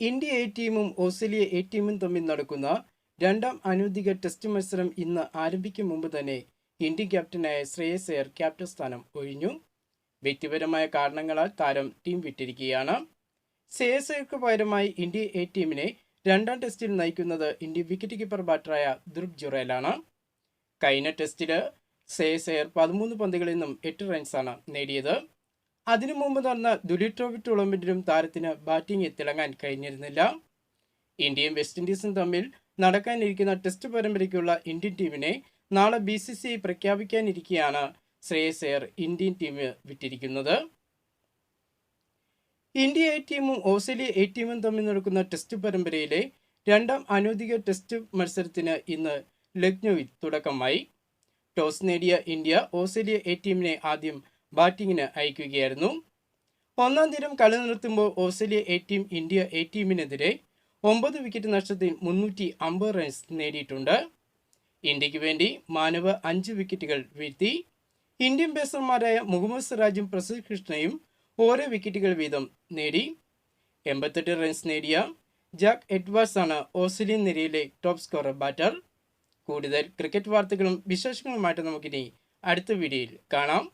India A ടീമും Australia A ടീമും തമ്മിൽ നടക്കുന്ന രണ്ടാം അനൂദിക ടെസ്റ്റ് മത്സരം ഇന്ന് ആരംഭിക്കും മുമ്പ് തന്നെ ഇന്ത്യൻ ക്യാപ്റ്റനായ ശ്രേയസ് അയ്യർ ക്യാപ്റ്റൻ സ്ഥാനം ഒഴിഞ്ഞു. വ്യക്തിപരമായ കാരണങ്ങളാൽ താരം ടീം വിട്ടിരിക്കുകയാണ്. ശ്രേയസ് അയ്യർക്ക് പകരമായി ഇന്ത്യ എ ടീമിനെ രണ്ടാം ടെസ്റ്റിൽ നയിക്കുന്നത് ഇന്ത്യ വിക്കറ്റ് കീപ്പർ ബാറ്ററായ ദുർഗ് ജുറേലാണ്. കഴിഞ്ഞ ടെസ്റ്റിൽ ശ്രേയസ് അയ്യർ പതിമൂന്ന് പന്തുകളിൽ നിന്നും എട്ട് റൺസാണ് നേടിയത്. അതിനു മുമ്പ് നടന്ന ദുലി ട്രോഫി ടൂർണമെന്റിലും താരത്തിന് ബാറ്റിംഗ് തിളങ്ങാൻ കഴിഞ്ഞിരുന്നില്ല. ഇന്ത്യയും വെസ്റ്റ് ഇൻഡീസും തമ്മിൽ നടക്കാനിരിക്കുന്ന ടെസ്റ്റ് പരമ്പരയ്ക്കുള്ള ഇന്ത്യൻ ടീമിനെ നാളെ ബി സി സി പ്രഖ്യാപിക്കാനിരിക്കെയാണ് ശ്രേയസ് ഇന്ത്യൻ ടീം വിട്ടിരിക്കുന്നത്. ഇന്ത്യ എ ടീമും ഓസ്ട്രേലിയ എ ടീമും തമ്മിൽ നടക്കുന്ന ടെസ്റ്റ് പരമ്പരയിലെ രണ്ടാം അനൗദ്യോഗിക ടെസ്റ്റ് മത്സരത്തിന് ഇന്ന് ലക്നൌവിൽ തുടക്കമായി. ടോസ് നേടിയ ഇന്ത്യ ഓസ്ട്രേലിയ എ ടീമിനെ ആദ്യം ബാറ്റിങ്ങിന് അയക്കുകയായിരുന്നു. ഒന്നാം ദിനം കളി നിർത്തുമ്പോൾ Australia A team India A ടീമിനെതിരെ ഒമ്പത് വിക്കറ്റ് നഷ്ടത്തിൽ മുന്നൂറ്റി അമ്പത് റൺസ് നേടിയിട്ടുണ്ട്. ഇന്ത്യയ്ക്ക് വേണ്ടി മാനവ് അഞ്ച് വിക്കറ്റുകൾ വീഴ്ത്തി. ഇന്ത്യൻ ബേസർമാരായ മുഹമ്മദ് സിറാജും പ്രസിദ്ധ് കൃഷ്ണയും ഓരോ വിക്കറ്റുകൾ വീതം നേടി. എൺപത്തെട്ട് റൺസ് നേടിയ ജാക്ക് എഡ്വാർഡ്സ് ആണ് ഓസ്ട്രേലിയൻ നിരയിലെ ടോപ്പ് സ്കോറർ ബാറ്റർ കൂടുതൽ ക്രിക്കറ്റ് വാർത്തകളും വിശേഷങ്ങളുമായിട്ട് നമുക്കിനി അടുത്ത വീഡിയോയിൽ കാണാം.